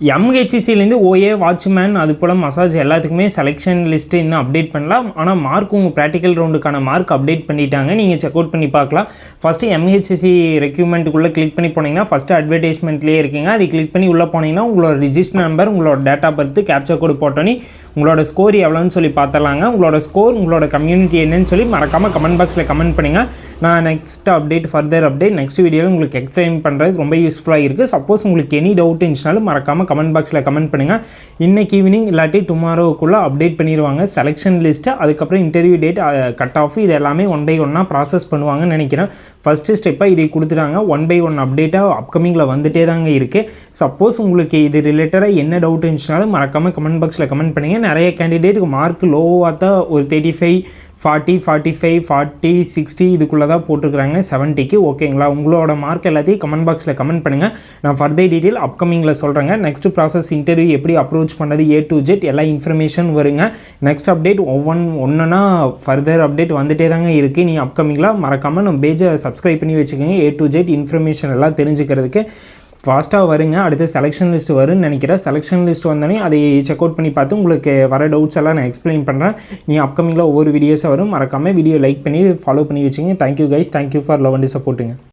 எம்ஹெச்சிசிலேருந்து OA watchman அது போல் மசாஜ் எல்லாத்துக்குமே செலெக்ஷன் லிஸ்ட்டு இன்னும் அப்டேட் பண்ணலாம். ஆனால் மார்க் உங்கள் ப்ராக்டிக்கல் ரவுண்டுக்கான மார்க் அப்டேட் பண்ணிட்டாங்க. நீங்கள் செக் அவுட் பண்ணி பார்க்கலாம். ஃபஸ்ட்டு எம்ஹெச்சிசி ரெக்யூப்மெண்ட்டுக்குள்ளே கிளிக் பண்ணி போனீங்கன்னா ஃபஸ்ட்டு அட்வர்டைஸ்மெண்ட்லேயே இருக்கீங்க. அதை கிளிக் பண்ணி உள்ளே போனீங்கன்னா உங்களோட ரிஜிஸ்டர் நம்பர் உங்களோட date of birth captcha code போட்டோன்னே உங்களோட ஸ்கோர் எவ்வளோன்னு சொல்லி பார்த்துடலாங்க. உங்களோட ஸ்கோர் உங்களோட கம்யூனிட்டி என்னன்னு சொல்லி மறக்காமல் கமெண்ட் பாக்ஸில் கமெண்ட் பண்ணுங்கள் நான் next update further update next வீடியோவில் உங்களுக்கு எக்ஸ்பிளைன் பண்ணுறதுக்கு ரொம்ப யூஸ்ஃபுல்லாக இருக்குது சப்போஸ் உங்களுக்கு எனி டவுட் இருந்துச்சுனாலும் மறக்காமல் கமெண்ட் பாக்ஸில் கமெண்ட் பண்ணுங்கள் இன்றைக்கு ஈவினிங் இல்லாட்டி டுமாரோக்குள்ளே அப்டேட் பண்ணிடுவாங்க. செலெக்ஷன் லிஸ்ட்டு அதுக்கப்புறம் இன்டர்வியூ டேட் கட் ஆஃப் இது எல்லாமே ஒன் பை ஒன்னாக ப்ராசஸ் பண்ணுவாங்கன்னு நினைக்கிறேன். ஃபஸ்ட்டு ஸ்டெப்பாக இதை கொடுத்துட்டாங்க. ஒன் பை ஒன் அப்டேட்டாக அப்கமிங்கில் வந்துட்டே தாங்க இருக்குது சப்போஸ் உங்களுக்கு இது ரிலேட்டடாக என்ன டவுட் இருந்துச்சுனாலும் மறக்காமல் கமெண்ட் பாக்ஸில் கமெண்ட் பண்ணுங்கள் நிறைய கேண்டிடேட்டுக்கு மார்க் லோவாக தான் ஒரு thirty five forty forty five forty sixty இதுக்குள்ளே தான் போட்டிருக்கிறாங்க. செவன்ட்டிக்கு ஓகேங்களா உங்களோட மார்க் எல்லாத்தையும் கமெண்ட் பாக்ஸில் கமெண்ட் பண்ணுங்கள் நான் ஃபர்தர் டீட்டெயில் அப்கமிங்கில் சொல்கிறேங்க நெக்ஸ்ட் ப்ராசஸ் இன்டர்வியூ எப்படி அப்ரோச் பண்ணது ஏ டு ஜெட் எல்லா இன்ஃபர்மேஷன் வருங்க. நெக்ஸ்ட் அப்டேட் ஒவ்வொன் ஒன்றுனா ஃபர்தர் அப்டேட் வந்துட்டே தாங்க இருக்குது நீ அப்கமிங்கில் மறக்காமல் நம்ம பேஜை சப்ஸ்கிரைப் பண்ணி வச்சுக்கோங்க. ஏ டு ஜெட் இன்ஃபர்மேஷன் எல்லாம் தெரிஞ்சுக்கிறதுக்கு. ஃபாஸ்ட்டாக வருங்க. அடுத்து செலெக்ஷன் லிஸ்ட் வரும்னு நினைக்கிறேன். செலெக்ஷன் லிஸ்ட் வந்தோடனே அதை செக் அவுட் பண்ணி பார்த்து உங்களுக்கு வர டவுட்ஸ் எல்லாம் நான் எக்ஸ்பிளைன் பண்ணுறேன் நீ அப்கமிங்கில் ஒவ்வொரு வீடியோஸாக வரும். மறக்காமல் வீடியோ லைக் பண்ணி ஃபாலோ பண்ணி வச்சுங்க. Thank you guys thank you for love and சப்போர்ட்டுங்க